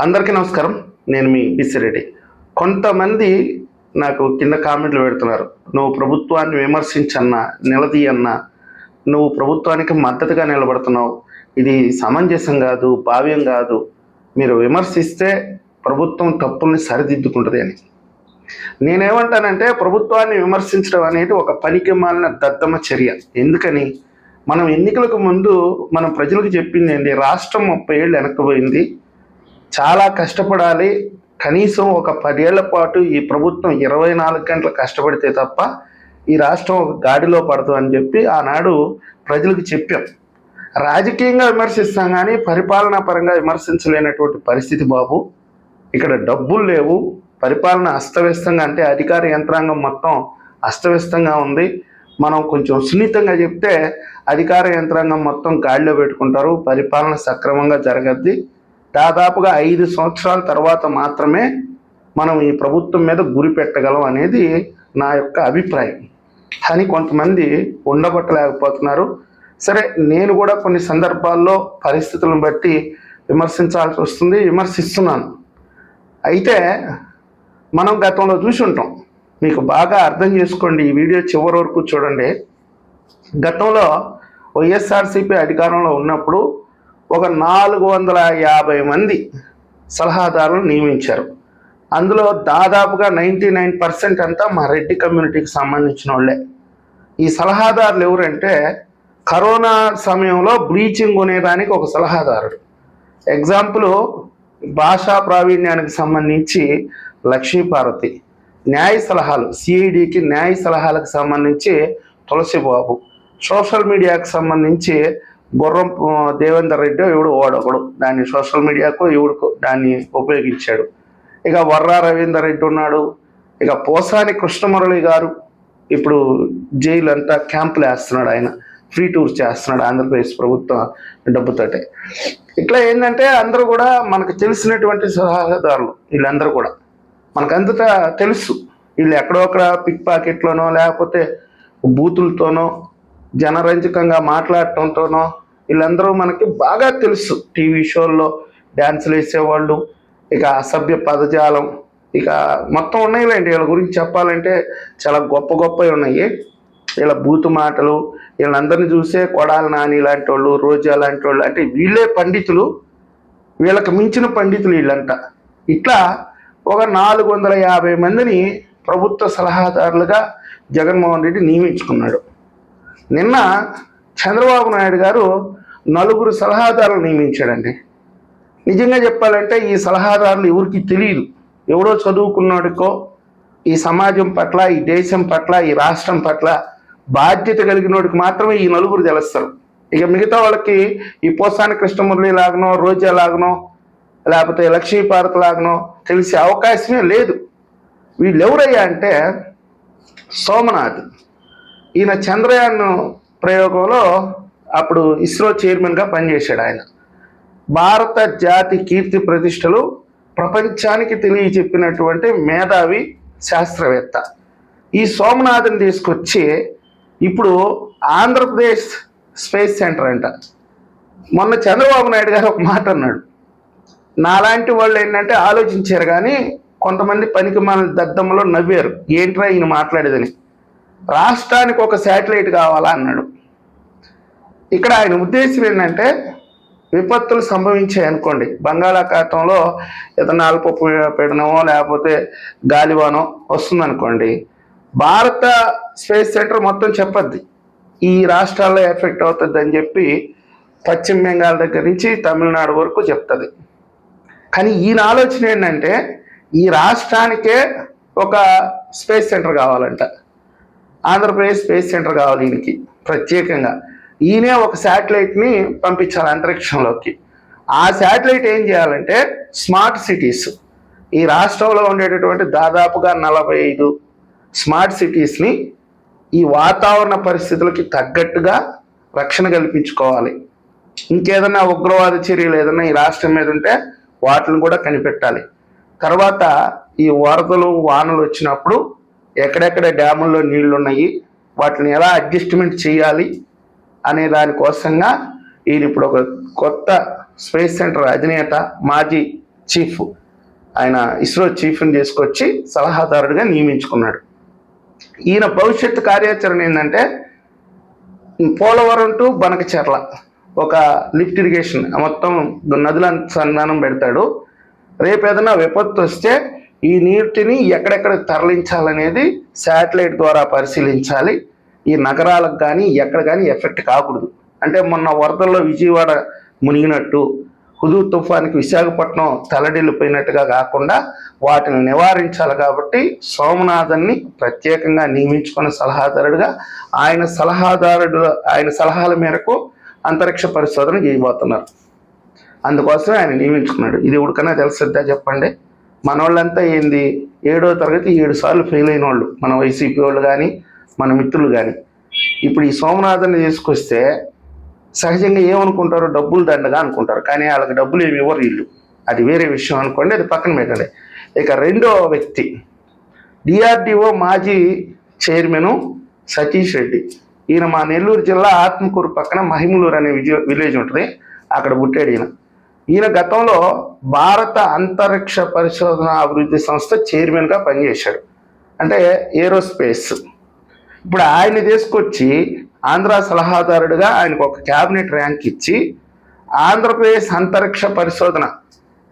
అందరికీ నమస్కారం. నేను మీ పిసిరెడ్డి కొంతమంది నాకు కింద కామెంట్లు పెడుతున్నారు. నువ్వు ప్రభుత్వాన్ని విమర్శించన్నా నిలదీయన్నా నువ్వు ప్రభుత్వానికి మద్దతుగా నిలబడుతున్నావు. ఇది సమంజసం కాదు భావ్యం కాదు. మీరు విమర్శిస్తే ప్రభుత్వం తప్పుల్ని సరిదిద్దుకుంటుంది అని. నేనేమంటానంటే ప్రభుత్వాన్ని విమర్శించడం అనేది ఒక పనికి మాలిన దద్దమ చర్య. ఎందుకని? మనం ఎన్నికలకు ముందు మనం ప్రజలకు చెప్పింది ఏంటి? రాష్ట్రం ముప్పై ఏళ్ళు వెనక్కిపోయింది చాలా కష్టపడాలి. కనీసం ఒక పదేళ్ళ పాటు ఈ ప్రభుత్వం ఇరవై నాలుగు గంటలు కష్టపడితే తప్ప ఈ రాష్ట్రం ఒక గాడిలో పడదు అని చెప్పి ఆనాడు ప్రజలకు చెప్పాం. రాజకీయంగా విమర్శిస్తాం కానీ పరిపాలనా పరంగా విమర్శించలేనటువంటి పరిస్థితి బాబు. ఇక్కడ డబ్బులు లేవు. పరిపాలన అస్తవ్యస్తంగా అంటే అధికార యంత్రాంగం మొత్తం అస్తవ్యస్తంగా ఉంది. మనం కొంచెం సున్నితంగా చెప్తే అధికార యంత్రాంగం మొత్తం గాడిలో పెట్టుకుంటారు. పరిపాలన సక్రమంగా జరగద్ది. దాదాపుగా ఐదు సంవత్సరాల తర్వాత మాత్రమే మనం ఈ ప్రభుత్వం మీద గురి పెట్టగలం అనేది నా యొక్క అభిప్రాయం. కానీ కొంతమంది ఉండబట్టలేకపోతున్నారు సరే నేను కూడా కొన్ని సందర్భాల్లో పరిస్థితులను బట్టి విమర్శించాల్సి వస్తుంది విమర్శిస్తున్నాను. అయితే మనం గతంలో చూసి ఉంటాం. మీకు బాగా అర్థం చేసుకోండి ఈ వీడియో చివరి వరకు చూడండి. గతంలో వైఎస్ఆర్సీపీ అధికారంలో ఉన్నప్పుడు ఒక నాలుగు వందల యాభై మంది సలహాదారులను నియమించారు. అందులో దాదాపుగా నైంటీ నైన్ పర్సెంట్ అంతా మా రెడ్డి కమ్యూనిటీకి సంబంధించిన వాళ్ళే. ఈ సలహాదారులు ఎవరంటే కరోనా సమయంలో బ్లీచింగ్ కొనేదానికి ఒక సలహాదారుడు. ఎగ్జాంపుల్ భాషా ప్రావీణ్యానికి సంబంధించి లక్ష్మీపార్వతి. న్యాయ సలహాలు సిఐడికి న్యాయ సలహాలకు సంబంధించి తులసిబాబు. సోషల్ మీడియాకు సంబంధించి గుర్రం దేవేందర్ రెడ్డి ఇవిడు ఓడొకడు దాన్ని సోషల్ మీడియాకు ఇవిడుకు దాన్ని ఉపయోగించాడు. ఇక వర్రా రవీందర్ రెడ్డి ఉన్నాడు. ఇక పోసాని కృష్ణమురళి గారు ఇప్పుడు జైలు అంతా క్యాంపులు వేస్తున్నాడు ఆయన. ఫ్రీ టూర్ చేస్తున్నాడు ఆంధ్రప్రదేశ్ ప్రభుత్వం డబ్బుతోటే. ఇట్లా ఏంటంటే అందరూ కూడా మనకు తెలిసినటువంటి సలహాదారులు వీళ్ళందరూ కూడా. మనకంతటా తెలుసు. వీళ్ళు ఎక్కడో అక్కడ పిక్ పాకెట్లోనో లేకపోతే బూతులతోనో జనరంజకంగా మాట్లాడటంతోనో వీళ్ళందరూ మనకి బాగా తెలుసు. టీవీ షోల్లో డ్యాన్సులు వేసేవాళ్ళు ఇక అసభ్య పదజాలం ఇక మొత్తం ఉన్నాయిలేండి. వీళ్ళ గురించి చెప్పాలంటే చాలా గొప్ప గొప్పవి ఉన్నాయి. వీళ్ళ బూతు మాటలు వీళ్ళందరినీ చూసే కొడాల నాని లాంటి వాళ్ళు రోజా లాంటి వాళ్ళు అంటే వీళ్ళే పండితులు వీళ్ళకి మించిన పండితులు వీళ్ళంట. ఇట్లా ఒక నాలుగు వందల యాభై మందిని ప్రభుత్వ సలహాదారులుగా జగన్మోహన్ రెడ్డి నియమించుకున్నాడు. నిన్న చంద్రబాబు నాయుడు గారు నలుగురు సలహాదారులు నియమించాడండి. నిజంగా చెప్పాలంటే ఈ సలహాదారులు ఎవరికి తెలియదు ఎవడో చదువుకున్నాడుకో ఈ సమాజం పట్ల ఈ దేశం పట్ల ఈ రాష్ట్రం పట్ల బాధ్యత కలిగినోడికి మాత్రమే ఈ నలుగురు తెలుస్తారు. ఇక మిగతా వాళ్ళకి ఈ పోసాని కృష్ణమురళి లాగనో రోజా లాగనో లేకపోతే లక్ష్మీపార్వతి లాగనో తెలిసే అవకాశమే లేదు. వీళ్ళు ఎవరయ్యా అంటే సోమనాథ్. ఈయన చంద్రయాన్ ప్రయోగంలో అప్పుడు ఇస్రో చైర్మన్గా పనిచేశాడు ఆయన. భారత జాతి కీర్తి ప్రతిష్టలు ప్రపంచానికి తెలియచెప్పినటువంటి మేధావి శాస్త్రవేత్త. ఈ సోమనాథన్ తీసుకొచ్చి ఇప్పుడు ఆంధ్రప్రదేశ్ స్పేస్ సెంటర్ అంట. మొన్న చంద్రబాబు నాయుడు గారు ఒక మాట అన్నాడు. నాలాంటి వాళ్ళు ఏంటంటే ఆలోచించారు కానీ కొంతమంది పనికి మన దద్దమ్మలో నవ్వారు. ఏంట్రా ఈయన మాట్లాడేదని. రాష్ట్రానికి ఒక శాటిలైట్ కావాలా అన్నాడు. ఇక్కడ ఆయన ఉద్దేశం ఏంటంటే విపత్తులు సంభవించాయి అనుకోండి. బంగాళాఖాతంలో ఏదైనా అల్ప పీడనమో లేకపోతే గాలివానో వస్తుందనుకోండి. భారత స్పేస్ సెంటర్ మొత్తం చెప్పద్ది ఈ రాష్ట్రాల్లో ఎఫెక్ట్ అవుతుంది అని చెప్పి పశ్చిమ బెంగాల్ దగ్గర నుంచి తమిళనాడు వరకు చెప్తుంది. కానీ ఈయన ఆలోచన ఏంటంటే ఈ రాష్ట్రానికే ఒక స్పేస్ సెంటర్ కావాలంట. ఆంధ్రప్రదేశ్ స్పేస్ సెంటర్ కావాలి ఈయనకి ప్రత్యేకంగా. ఈయనే ఒక శాటిలైట్ని పంపించాలి అంతరిక్షంలోకి. ఆ శాటిలైట్ ఏం చేయాలంటే స్మార్ట్ సిటీస్ ఈ రాష్ట్రంలో ఉండేటటువంటి దాదాపుగా నలభై ఐదు స్మార్ట్ సిటీస్ని ఈ వాతావరణ పరిస్థితులకి తగ్గట్టుగా రక్షణ కల్పించుకోవాలి. ఇంకేదన్నా ఉగ్రవాద చర్యలు ఏదైనా ఈ రాష్ట్రం మీద ఉంటే వాటిని కూడా కనిపెట్టాలి. తర్వాత ఈ వరదలు వానలు వచ్చినప్పుడు ఎక్కడెక్కడ డ్యాముల్లో నీళ్ళు ఉన్నాయి వాటిని ఎలా అడ్జస్ట్మెంట్ చేయాలి అనే దానికోసంగా ఈయన ఇప్పుడు ఒక కొత్త స్పేస్ సెంటర్ అధినేత మాజీ చీఫ్ ఆయన ఇస్రో చీఫ్ని తీసుకొచ్చి సలహాదారుడిగా నియమించుకున్నాడు. ఈయన భవిష్యత్తు కార్యాచరణ ఏంటంటే పోలవరం టు బనకచెర్ల ఒక లిఫ్ట్ ఇరిగేషన్ మొత్తం నదుల సంధానం పెడతాడు. రేపు ఏదైనా విపత్తు వస్తే ఈ నీటిని ఎక్కడెక్కడ తరలించాలనేది శాటిలైట్ ద్వారా పరిశీలించాలి. ఈ నగరాలకు కానీ ఎక్కడ కానీ ఎఫెక్ట్ కాకూడదు. అంటే మొన్న వరదల్లో విజయవాడ మునిగినట్టు హుదూ తుఫాన్కి విశాఖపట్నం తలడిల్లిపోయినట్టుగా కాకుండా వాటిని నివారించాలి కాబట్టి సోమనాథన్ని ప్రత్యేకంగా నియమించుకున్న సలహాదారుడిగా ఆయన సలహాదారుడు ఆయన సలహాల మేరకు అంతరిక్ష పరిశోధన చేయబోతున్నారు. అందుకోసమే ఆయన నియమించుకున్నాడు. ఇది ఉడకన్నా తెలుసుద్దా చెప్పండి? మన వాళ్ళంతా ఏంది? ఏడో తరగతి ఏడు సార్లు ఫెయిల్ అయిన వాళ్ళు మన వైసీపీ వాళ్ళు కానీ మన మిత్రులు కానీ ఇప్పుడు ఈ సోమనాథన్ని తీసుకొస్తే సహజంగా ఏమనుకుంటారు? డబ్బులు దండగా అనుకుంటారు. కానీ వాళ్ళకి డబ్బులు ఏమి ఇవ్వరు వీళ్ళు. అది వేరే విషయం అనుకోండి అది పక్కన పెట్టండి. ఇక రెండో వ్యక్తి. డిఆర్డిఓ మాజీ చైర్మన్ సతీష్ రెడ్డి. ఈయన మా నెల్లూరు జిల్లా ఆత్మకూరు పక్కన మహిమలూరు అనే విజయ విలేజ్ ఉంటుంది. అక్కడ పుట్టాడు ఈయన. ఈయన గతంలో భారత అంతరిక్ష పరిశోధన అభివృద్ధి సంస్థ చైర్మన్గా పనిచేశాడు. అంటే ఏరోస్పేస్. ఇప్పుడు ఆయన తీసుకొచ్చి ఆంధ్ర సలహాదారుడిగా ఆయనకు ఒక క్యాబినెట్ ర్యాంక్ ఇచ్చి ఆంధ్రప్రదేశ్ అంతరిక్ష పరిశోధన.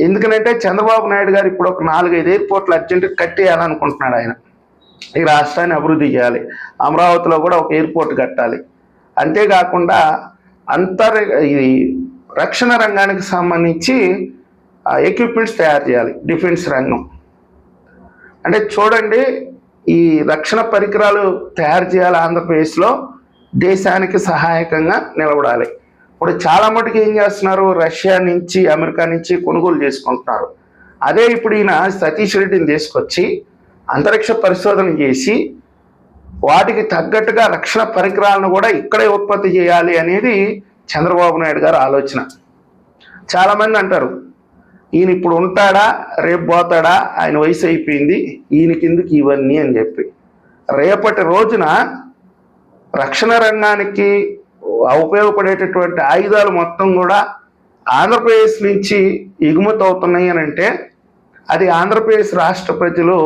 ఎందుకనంటే చంద్రబాబు నాయుడు గారు ఇప్పుడు ఒక నాలుగైదు ఎయిర్పోర్ట్లు అర్జెంటుగా కట్టేయాలనుకుంటున్నాడు ఆయన. ఈ రాష్ట్రాన్ని అభివృద్ధి చేయాలి. అమరావతిలో కూడా ఒక ఎయిర్పోర్ట్ కట్టాలి. అంతేకాకుండా అంతర్ ఇది రక్షణ రంగానికి సంబంధించి ఎక్విప్మెంట్స్ తయారు చేయాలి. డిఫెన్స్ రంగం. అంటే చూడండి ఈ రక్షణ పరికరాలు తయారు చేయాలి ఆంధ్రప్రదేశ్లో దేశానికి సహాయకంగా నిలబడాలి. ఇప్పుడు చాలా మటుకు ఏం చేస్తున్నారు? రష్యా నుంచి అమెరికా నుంచి కొనుగోలు చేసుకుంటున్నారు. అదే ఇప్పుడు ఈయన సతీష్ రెడ్డిని తీసుకొచ్చి అంతరిక్ష పరిశోధన చేసి వాటికి తగ్గట్టుగా రక్షణ పరికరాలను కూడా ఇక్కడే ఉత్పత్తి చేయాలి అనేది చంద్రబాబు నాయుడు గారు ఆలోచన. చాలామంది అంటారు ఈయన ఇప్పుడు ఉంటాడా రేపు పోతాడా ఆయన వయసు అయిపోయింది ఈయన కిందకి ఇవన్నీ? అని చెప్పి. రేపటి రోజున రక్షణ రంగానికి ఉపయోగపడేటటువంటి ఆయుధాలు మొత్తం కూడా ఆంధ్రప్రదేశ్ నుంచి ఎగుమతి అవుతున్నాయి అని అంటే అది ఆంధ్రప్రదేశ్ రాష్ట్ర ప్రజలు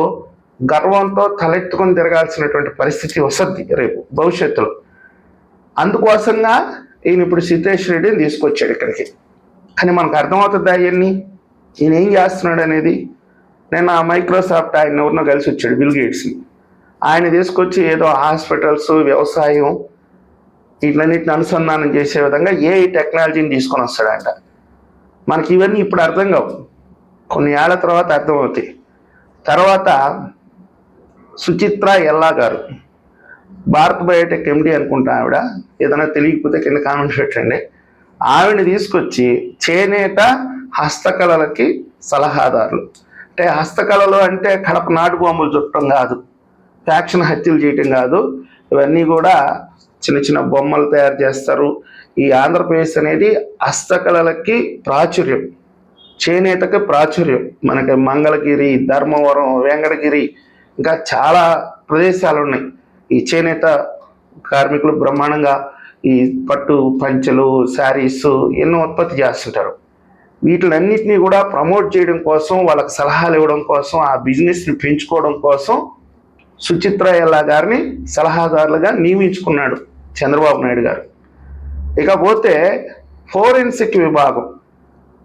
గర్వంతో తలెత్తుకొని తిరగాల్సినటువంటి పరిస్థితి వస్తుంది రేపు భవిష్యత్తులో. అందుకోసంగా ఈయన ఇప్పుడు సిద్ధేష్ రెడ్డిని తీసుకొచ్చాడు ఇక్కడికి. కానీ మనకు అర్థమవుతుంది అవన్నీ ఈయన ఏం చేస్తున్నాడు అనేది? నేను ఆ మైక్రోసాఫ్ట్ ఆయన ఎవరినో కలిసి వచ్చాడు బిల్ గేట్స్ని ఆయన తీసుకొచ్చి ఏదో హాస్పిటల్స్ వ్యవసాయం వీటిలన్నిటిని అనుసంధానం చేసే విధంగా ఏ టెక్నాలజీని తీసుకొని వస్తాడంట. మనకి ఇవన్నీ ఇప్పుడు అర్థం కావు. కొన్ని ఏళ్ళ తర్వాత అర్థమవుతాయి. తర్వాత సుచిత్ర ఎల్లా గారు. భారత్ బయోటెక్ ఎండి అనుకుంటా ఆవిడ. ఏదైనా తెలియకపోతే కింద కామెంట్ పెట్టండి. ఆవిడని తీసుకొచ్చి చేనేత హస్తకళలకి సలహాదారులు. అంటే హస్తకళలు అంటే కడప నాటు బొమ్మలు చుట్టడం కాదు. ఫ్యాక్షన్ హత్యలు చేయటం కాదు. ఇవన్నీ కూడా చిన్న చిన్న బొమ్మలు తయారు చేస్తారు. ఈ ఆంధ్రప్రదేశ్ అనేది హస్తకళలకి ప్రాచుర్యం. చేనేతకి ప్రాచుర్యం. మనకి మంగళగిరి ధర్మవరం వెంకటగిరి ఇంకా చాలా ప్రదేశాలు ఉన్నాయి. ఈ చేనేత కార్మికులు బ్రహ్మాండంగా ఈ పట్టు పంచలు శారీస్ ఎన్నో ఉత్పత్తి చేస్తుంటారు. వీటిలన్నిటినీ కూడా ప్రమోట్ చేయడం కోసం వాళ్ళకి సలహాలు ఇవ్వడం కోసం ఆ బిజినెస్ని పెంచుకోవడం కోసం సుచిత్ర ఎల్లా గారిని సలహాదారులుగా నియమించుకున్నాడు చంద్రబాబు నాయుడు గారు. ఇకపోతే ఫోరెన్సిక్ విభాగం.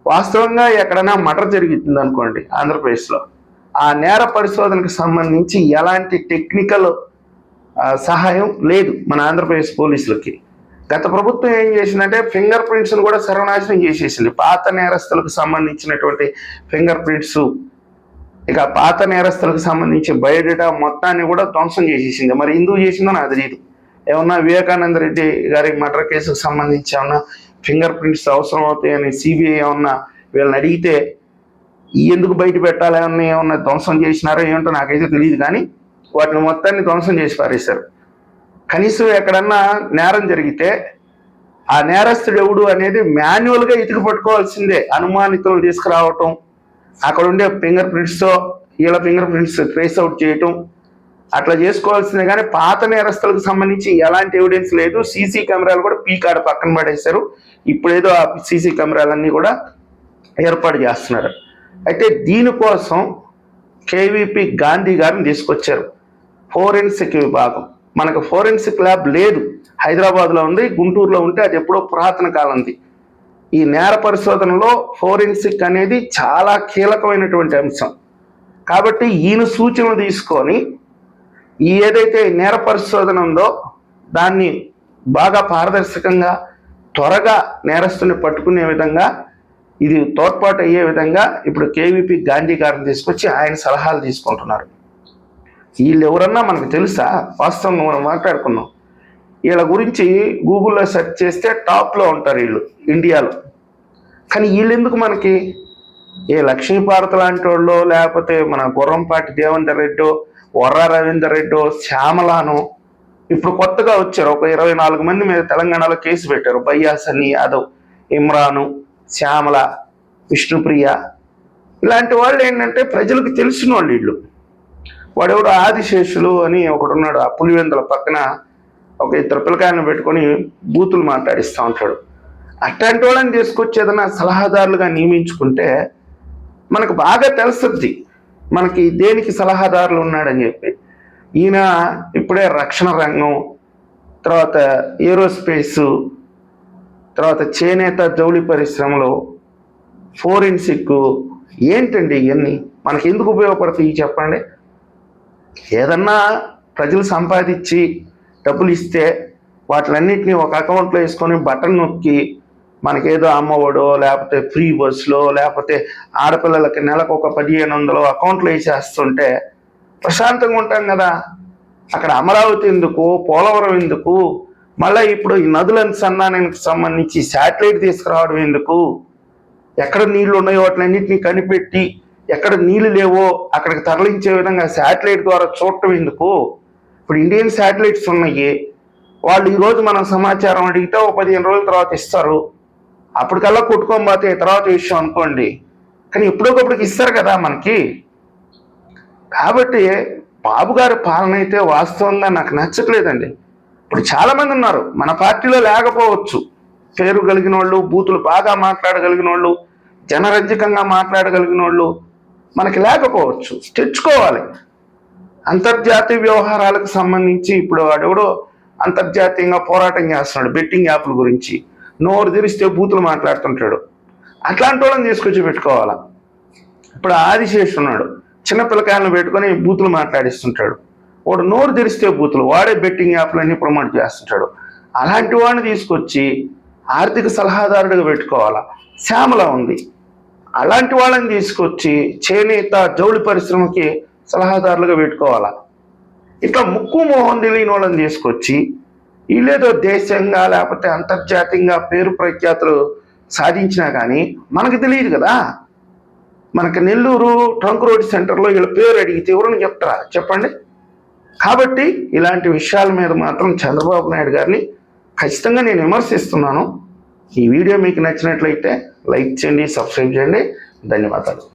వాస్తవంగా ఎక్కడైనా మటర్ జరుగుతుంది అనుకోండి ఆంధ్రప్రదేశ్లో. ఆ నేర పరిశోధనకు సంబంధించి ఎలాంటి టెక్నికల్ సహాయం లేదు మన ఆంధ్రప్రదేశ్ పోలీసులకి. గత ప్రభుత్వం ఏం చేసిందంటే ఫింగర్ ప్రింట్స్ను కూడా సర్వనాశనం చేసేసింది. పాత నేరస్తులకు సంబంధించినటువంటి ఫింగర్ ప్రింట్స్. ఇక పాత నేరస్తులకు సంబంధించి బయోడేటా మొత్తాన్ని కూడా ధ్వంసం చేసేసింది. మరి ఎందుకు చేసిందో నాకు తెలియదు ఏమన్నా వివేకానంద రెడ్డి గారి మర్డర్ కేసుకు సంబంధించి ఏమన్నా ఫింగర్ ప్రింట్స్ అవసరం అవుతాయని సిబిఐ ఏమన్నా వీళ్ళని అడిగితే ఎందుకు బయట పెట్టాలని ఏమన్నా ధ్వంసం చేసినారో ఏంటో నాకైతే తెలియదు కానీ వాటిని మొత్తాన్ని ధ్వంసం చేసి పారేశారు. కనీసం ఎక్కడన్నా నేరం జరిగితే ఆ నేరస్తుడు ఎవడు అనేది మాన్యువల్గా ఇతికి పట్టుకోవాల్సిందే. అనుమానితులను తీసుకురావటం అక్కడ ఉండే ఫింగర్ ప్రింట్స్తో వీళ్ళ ఫింగర్ ప్రింట్స్ ట్రేస్ అవుట్ చేయటం అట్లా చేసుకోవాల్సిందే. కానీ పాత నేరస్తులకు సంబంధించి ఎలాంటి ఎవిడెన్స్ లేదు. సీసీ కెమెరాలు కూడా పీకాడ పక్కన పడేశారు. ఇప్పుడేదో ఆ సీసీ కెమెరాలన్నీ కూడా ఏర్పాటు చేస్తున్నారు. అయితే దీనికోసం కేవీపీ గాంధీ గారిని తీసుకొచ్చారు. ఫోరెన్సిక్ విభాగం. మనకు ఫోరెన్సిక్ ల్యాబ్ లేదు. హైదరాబాద్లో ఉంది గుంటూరులో ఉంటే అది ఎప్పుడో పురాతన కాలంది. ఈ నేర పరిశోధనలో ఫోరెన్సిక్ అనేది చాలా కీలకమైనటువంటి అంశం. కాబట్టి ఈయన సూచనలు తీసుకొని ఈ ఏదైతే నేర పరిశోధన ఉందో దాన్ని బాగా పారదర్శకంగా త్వరగా నేరస్తుని పట్టుకునే విధంగా ఇది తోడ్పాటు అయ్యే విధంగా ఇప్పుడు కేవీపీ గాంధీ గారిని తీసుకొచ్చి ఆయన సలహాలు తీసుకుంటున్నారు. వీళ్ళు ఎవరన్నా మనకు తెలుసా? వాస్తవంగా మనం మాట్లాడుకున్నాం. వీళ్ళ గురించి గూగుల్లో సెర్చ్ చేస్తే టాప్లో ఉంటారు వీళ్ళు ఇండియాలో. కానీ వీళ్ళు ఎందుకు మనకి? ఏ లక్ష్మీపార్వతి లాంటి వాళ్ళు లేకపోతే మన గుర్రంపాటి దేవేందర్ రెడ్డో వర్ర రవీందర్ రెడ్డో శ్యామలాను ఇప్పుడు కొత్తగా వచ్చారు. ఒక ఇరవై నాలుగు మంది మీద తెలంగాణలో కేసు పెట్టారు. బయ్యాసని యాదవ్ ఇమ్రాను శ్యామల విష్ణుప్రియ. ఇలాంటి వాళ్ళు ఏంటంటే ప్రజలకు తెలిసిన వాళ్ళు వీళ్ళు. వాడెవడు ఆదిశేషులు అని ఒకడున్నాడు. ఆ పులివెందుల పక్కన ఒక ఇద్దరు పిల్లకాయలను పెట్టుకొని బూతులు మాట్లాడిస్తూ ఉంటాడు. అట్లాంటి వాళ్ళని తీసుకొచ్చి ఏదైనా సలహాదారులుగా నియమించుకుంటే మనకు బాగా తెలుస్తుంది. మనకి దేనికి సలహాదారులు ఉన్నాడని చెప్పి. ఈయన ఇప్పుడే రక్షణ రంగం తర్వాత ఏరోస్పేసు తర్వాత చేనేత జౌళి పరిశ్రమలు ఫోరెన్సిక్ ఏంటండి ఇవన్నీ మనకి ఎందుకు ఉపయోగపడతాయి చెప్పండి? ఏదన్నా ప్రజలు సంపాదించి డబ్బులు ఇస్తే వాటిలన్నిటిని ఒక అకౌంట్లో వేసుకొని బటన్ నొక్కి మనకేదో అమ్మఒడో లేకపోతే ఫ్రీ బస్సులో లేకపోతే ఆడపిల్లలకి నెలకు ఒక పదిహేను వందలు అకౌంట్లో వేసేస్తుంటే ప్రశాంతంగా ఉంటాం కదా. అక్కడ అమరావతి ఎందుకు? పోలవరం ఎందుకు? మళ్ళీ ఇప్పుడు ఈ నదుల అనుసంధానానికి సంబంధించి శాటిలైట్ తీసుకురావడం ఎందుకు? ఎక్కడ నీళ్ళు ఉన్నాయో వాటిలన్నింటినీ కనిపెట్టి ఎక్కడ నీళ్ళు లేవో అక్కడికి తరలించే విధంగా శాటిలైట్ ద్వారా చూడటం ఎందుకు? ఇప్పుడు ఇండియన్ శాటిలైట్స్ ఉన్నాయి. వాళ్ళు ఈరోజు మనం సమాచారం అడిగితే ఒక పదిహేను రోజుల తర్వాత ఇస్తారు. అప్పటికల్లా కొట్టుకోబోతే తర్వాత విషయం అనుకోండి. కానీ ఎప్పుడొకప్పటికి ఇస్తారు కదా మనకి. కాబట్టి బాబు గారి పాలన అయితే వాస్తవంగా నాకు నచ్చట్లేదండి. ఇప్పుడు చాలామంది ఉన్నారు. మన పార్టీలో లేకపోవచ్చు. పేరు కలిగిన వాళ్ళు బూతులు బాగా మాట్లాడగలిగిన వాళ్ళు జనరంజకంగా మాట్లాడగలిగిన వాళ్ళు మనకి లేకపోవచ్చు. తెచ్చుకోవాలి. అంతర్జాతీయ వ్యవహారాలకు సంబంధించి ఇప్పుడు వాడెవడో అంతర్జాతీయంగా పోరాటం చేస్తున్నాడు బెట్టింగ్ యాప్ల గురించి. నోరు తెరిస్తే బూతులు మాట్లాడుతుంటాడు. అట్లాంటి వాళ్ళని తీసుకొచ్చి పెట్టుకోవాలా? ఇప్పుడు ఆదిశేష్ ఉన్నాడు. చిన్న పిల్లకాయలను పెట్టుకొని బూతులు మాట్లాడిస్తుంటాడు. వాడు నోరు తెరిస్తే బూతులు వాడే బెట్టింగ్ యాప్లన్నీ ప్రమోట్ చేస్తుంటాడు. అలాంటి వాడిని తీసుకొచ్చి ఆర్థిక సలహాదారుడిగా పెట్టుకోవాలా? శ్యామల ఉంది. అలాంటి వాళ్ళని తీసుకొచ్చి చేనేత జౌళి పరిశ్రమకి సలహాదారులుగా పెట్టుకోవాలా? ఇట్లా ముక్కు మోహం తెలియని వాళ్ళని తీసుకొచ్చి వీళ్ళేదో దేశంగా లేకపోతే అంతర్జాతీయంగా పేరు ప్రఖ్యాతులు సాధించినా కానీ మనకు తెలియదు కదా. మనకి నెల్లూరు ట్రంక్ రోడ్ సెంటర్లో వీళ్ళ పేరు అడిగితే ఎవరని చెప్తారా? చెప్పండి. కాబట్టి ఇలాంటి విషయాల మీద మాత్రం చంద్రబాబు నాయుడు గారిని ఖచ్చితంగా నేను విమర్శిస్తున్నాను. ఈ వీడియో మీకు నచ్చినట్లయితే లైక్ చేయండి సబ్స్క్రైబ్ చేయండి. ధన్యవాదాలు.